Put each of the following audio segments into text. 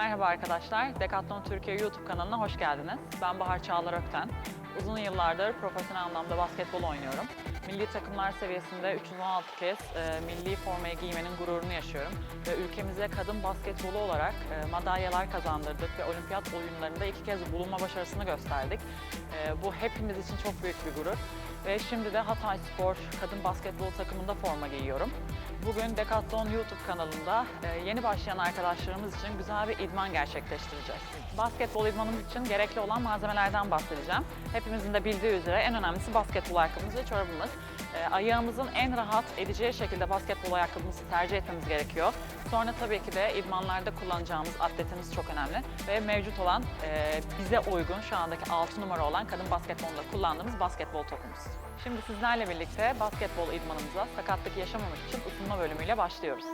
Merhaba arkadaşlar, Decathlon Türkiye YouTube kanalına hoş geldiniz. Ben Bahar Çağlar Ökten. Uzun yıllardır profesyonel anlamda basketbol oynuyorum. Milli takımlar seviyesinde 316 kez e, milli formayı giymenin gururunu yaşıyorum. Ve ülkemize kadın basketbolu olarak e, madalyalar kazandırdık ve olimpiyat oyunlarında iki kez bulunma başarısını gösterdik. E, bu hepimiz için çok büyük bir gurur. Ve şimdi de Hatay Spor kadın basketbol takımında forma giyiyorum. Bugün Decathlon YouTube kanalında e, yeni başlayan arkadaşlarımız için güzel bir idman gerçekleştireceğiz. Basketbol idmanımız için gerekli olan malzemelerden bahsedeceğim. Hepimizin de bildiği üzere en önemlisi basketbol ayakkabımız ve çorabımız. E, Ayağımızın en rahat edeceği şekilde basketbol ayakkabımızı tercih etmemiz gerekiyor. Sonra tabii ki de idmanlarda kullanacağımız atletimiz çok önemli ve mevcut olan e, bize uygun şu andaki 6 numara olan kadın basketbolunda kullandığımız basketbol topumuz. Şimdi sizlerle birlikte basketbol idmanımıza sakatlık yaşamamak için ısınma bölümüyle başlıyoruz.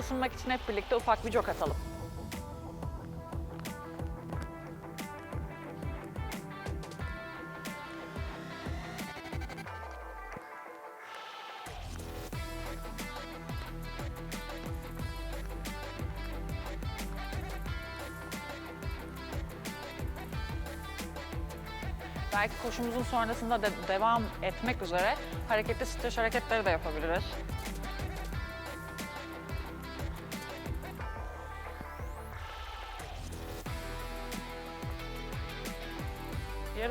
Isınmak için hep birlikte ufak bir jog atalım. Belki koşumuzun sonrasında da devam etmek üzere hareketli streç hareketleri de yapabiliriz.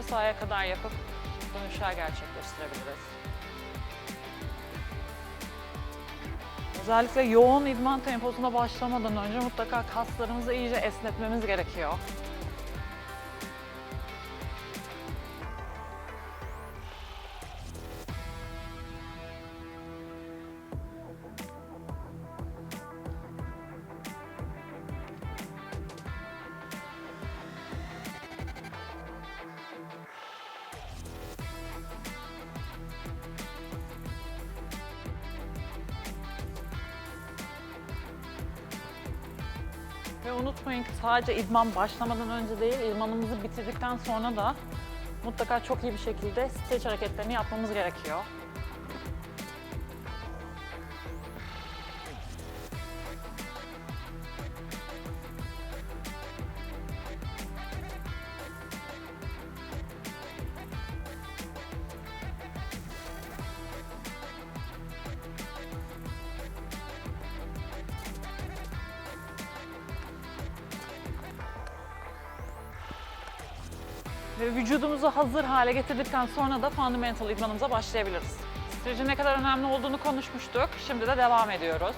Sahaya kadar yapıp dönüşler gerçekleştirebiliriz. Özellikle yoğun idman temposuna başlamadan önce mutlaka kaslarımızı iyice esnetmemiz gerekiyor. Ve unutmayın ki sadece idman başlamadan önce değil, idmanımızı bitirdikten sonra da mutlaka çok iyi bir şekilde streç hareketlerini yapmamız gerekiyor. Vücudumuzu hazır hale getirdikten sonra da fundamental idmanımıza başlayabiliriz. Strecin ne kadar önemli olduğunu konuşmuştuk. Şimdi de devam ediyoruz.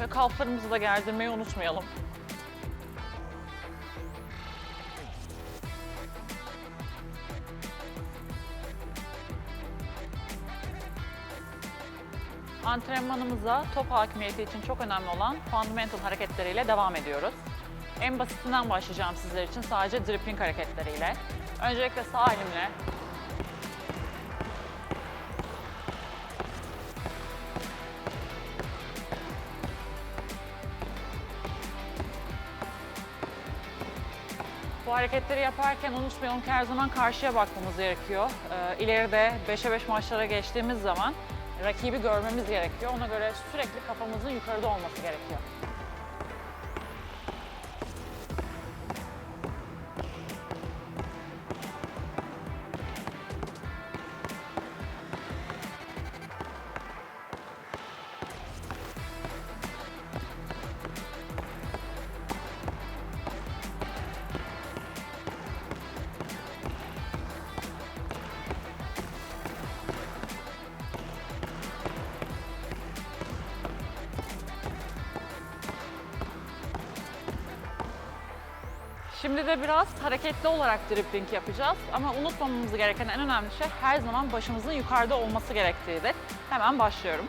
Ve kalflarımızı da gerdirmeyi unutmayalım. Antrenmanımıza top hakimiyeti için çok önemli olan fundamental hareketleriyle devam ediyoruz. En basitinden başlayacağım sizler için sadece dribbling hareketleriyle. Öncelikle sağ elimle hareketleri yaparken unutmayalım ki her zaman karşıya bakmamız gerekiyor. Ee, ileride 5'e 5 maçlara geçtiğimiz zaman rakibi görmemiz gerekiyor. Ona göre sürekli kafamızın yukarıda olması gerekiyor. Şimdi de biraz hareketli olarak dribbling yapacağız. Ama unutmamamız gereken en önemli şey her zaman başımızın yukarıda olması gerektiğidir. Hemen başlıyorum.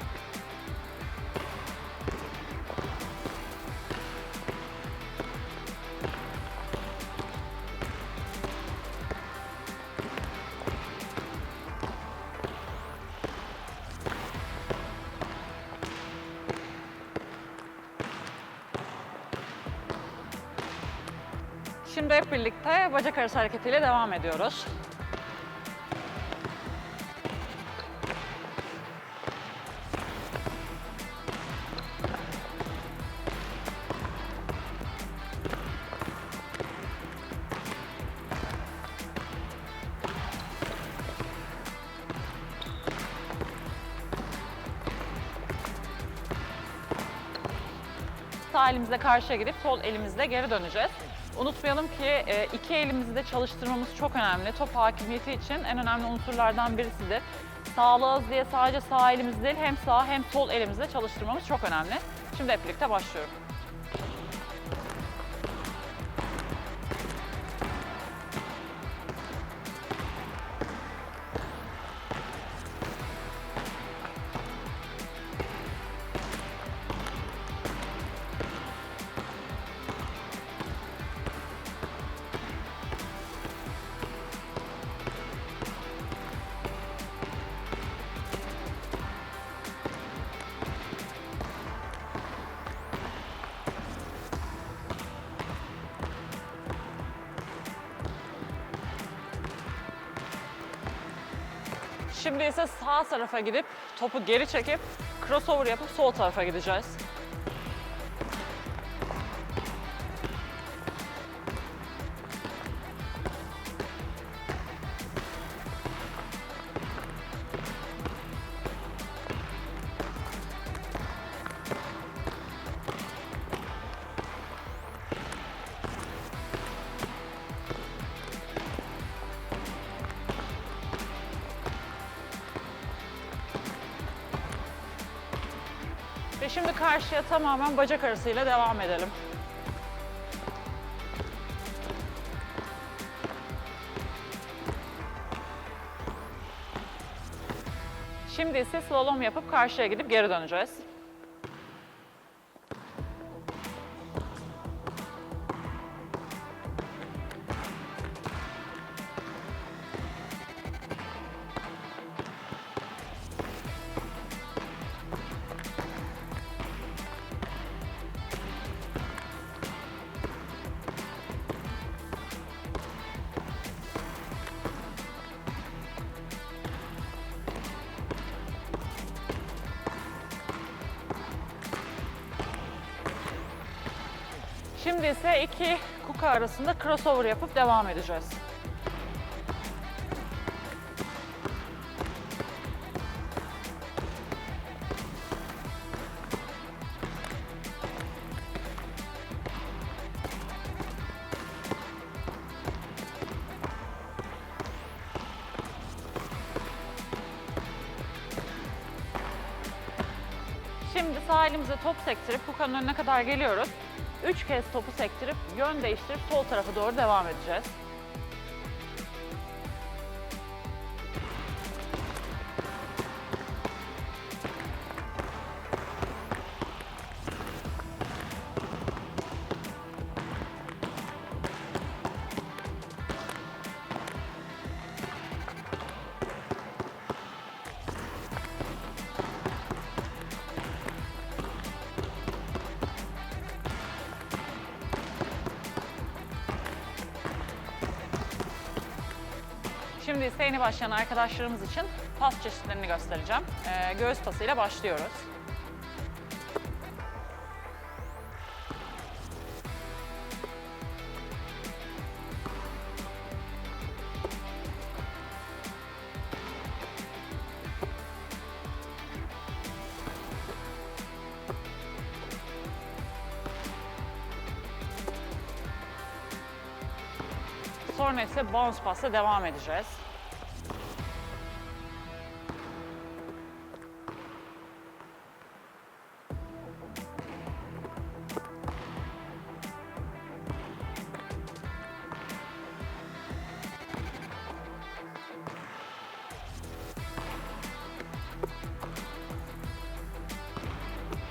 Şimdi hep birlikte bacak arası hareketiyle devam ediyoruz. Sağ elimizle karşıya gidip sol elimizle geri döneceğiz. Unutmayalım ki e, iki elimizi de çalıştırmamız çok önemli. Top hakimiyeti için en önemli unsurlardan birisidir. Sağlığız diye sadece sağ elimiz değil hem sağ hem sol elimizle çalıştırmamız çok önemli. Şimdi hep birlikte başlıyorum. Şimdi ise sağ tarafa gidip topu geri çekip crossover yapıp sol tarafa gideceğiz. Şimdi karşıya tamamen bacak arasıyla devam edelim. Şimdi ise slalom yapıp karşıya gidip geri döneceğiz. Şimdi ise iki kuka arasında crossover yapıp devam edeceğiz. Şimdi sağ elimize top sektirip kukanın önüne kadar geliyoruz. Üç kez topu sektirip yön değiştirip sol tarafa doğru devam edeceğiz. Şimdi ise yeni başlayan arkadaşlarımız için pas çeşitlerini göstereceğim. Ee, göğüs pasıyla başlıyoruz. İse bounce pass'la devam edeceğiz.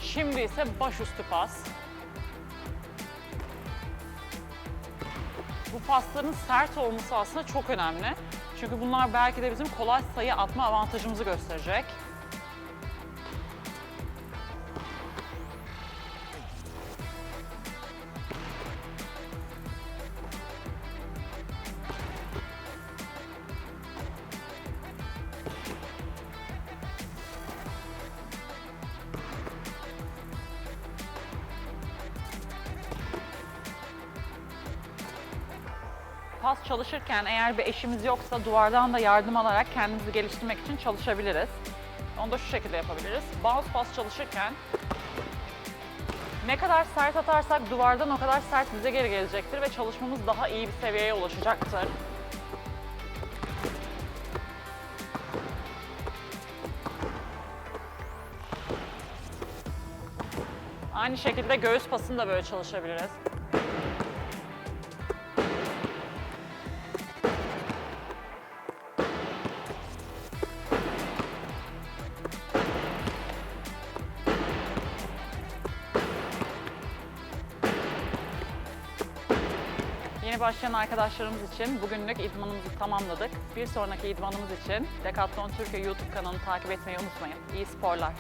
Şimdi ise başüstü pas. Bu pasların sert olması aslında çok önemli. Çünkü bunlar belki de bizim kolay sayı atma avantajımızı gösterecek. Pas çalışırken eğer bir eşimiz yoksa duvardan da yardım alarak kendimizi geliştirmek için çalışabiliriz. Onu da şu şekilde yapabiliriz. Bounce pas çalışırken ne kadar sert atarsak duvardan o kadar sert bize geri gelecektir ve çalışmamız daha iyi bir seviyeye ulaşacaktır. Aynı şekilde göğüs pasını da böyle çalışabiliriz. Yeni başlayan arkadaşlarımız için bugünlük idmanımızı tamamladık. Bir sonraki idmanımız için Decathlon Türkiye YouTube kanalını takip etmeyi unutmayın. İyi sporlar.